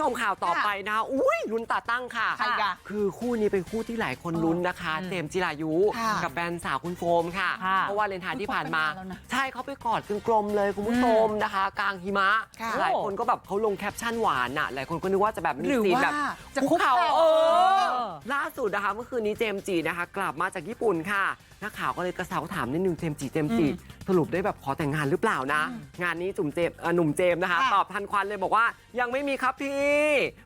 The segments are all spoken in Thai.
ชมข่าวต่อไปนะอุ้ยลุ้นตาตั้งค่ะ ใครกะคือคู่นี้เป็นคู่ที่หลายคนลุ้นนะคะอืมเจมส์จิรายุ ค่ะกับแฟนสาวคุณโฟมค่ะ ค่ะเพราะว่าเลนไทน์ที่ผ่านมาคบกันนานแล้วนะใช่เขาไปกอดกันกลมเลยคุณผู้ชมนะคะ กลางหิมะ ค่ะหลายคนก็แบบเขาลงแคปชั่นหวานอะ หลายคนก็นึกว่าจะแบบมีหรือซีนว่าแบบจะคุกเข่าเออ เออ ล่าสุดนะคะเมื่อคืนนี้เจมส์จีนะคะ กลับมาจากญี่ปุ่นค่ะนักข่าวก็เลยกระเซาถามนิดนึงเจมส์จีเจมส์จีอืมสรุปได้แบบขอแต่งงานหรือเปล่านะ งานนี้จุ่มเจมส์เอ่อหนุ่มเจมส์นะคะ ค่ะ ตอบทันควันเลยบอกว่ายังไม่มีครับพี่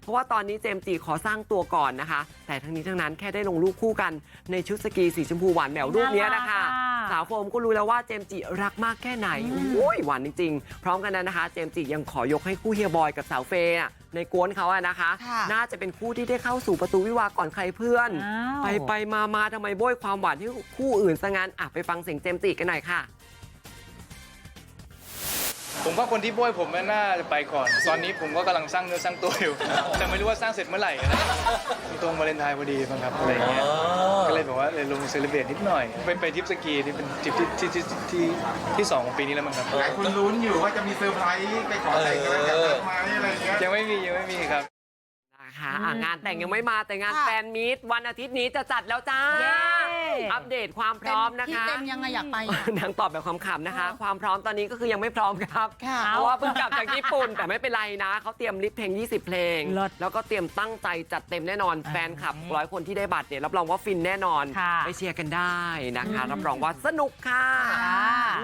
เพราะว่าตอนนี้เจมส์จีขอสร้างตัวก่อนนะคะ แต่ทั้งนี้ทั้งนั้นแค่ได้ลงรูปคู่กันในชุดสกีสีชมพูหวานแหววรูปเนี้ยนะคะน่ารักอะสาวโฟมก็รู้แล้วว่าเจมส์จิรักมากแค่ไหนโอ้ยหวานจริงๆ พร้อมกันนั้นนะคะ เจมส์จิยังขอยกให้คู่เฮียบอยกับสาวเฟย์อะในกวนเขาอะนะคะค่ะน่าจะเป็นคู่ที่ได้เข้าสู่ประตูวิวาห์ก่อนใครเพื่อนอ้าวไปไปมามาทำไมโบยความหวานที่คู่อื่นซะงั้นอะไปฟังเสียงเจมส์จิกันหน่อยค่ะ ผมว่าคนที่บ้วยผมน่าจะไปก่อน ตอนนี้ผมก็กำลังสร้างเนื้อสร้างตัวอยู่ แต่ไม่รู้ว่าสร้างเสร็จเมื่อไหร่นะตรงวาเลนไทน์พอดีมั้งครับอะไรอย่างเงี้ย ก็เลยแบบว่าเลยลงเซเลบรตนิดหน่อย ไปไปทริปสกีที่เป็นทริปที่ที่ที่ที่ที่สองของปีนี้แล้วมั้งครับ หลายคนลุ้นอยู่ว่าจะมีเซอร์ไพรส์ไปขอแต่งงานกับเธอไหมอะไรเงี้ย ยังไม่มียังไม่มีครับ นะคะอะงานแต่งยังไม่มาแต่งานค่ะแฟนมีตวันอาทิตย์นี้จะจัดแล้วจ้า เย้ อัปเดตความพร้อมนะคะพี่เต็มยังไงอยากไปอะนางตอบแบบขำๆนะคะ ความพร้อมตอนนี้ก็คือยังไม่พร้อมครับค่ะเพราะว่าเพิ่งกลับจากญี่ปุ่นแต่ไม่เป็นไรนะเขาเตรียมลิสต์เพลง 20 เพลงเลิศแล้วก็เตรียมตั้งใจจัดเต็มแน่นอนแฟนคลับร้อยคนที่ได้บัตรเนี่ยรับรองว่าฟินแน่นอนค่ะไปเชียร์กันได้นะคะรับรองว่าสนุกค่ะค่ะ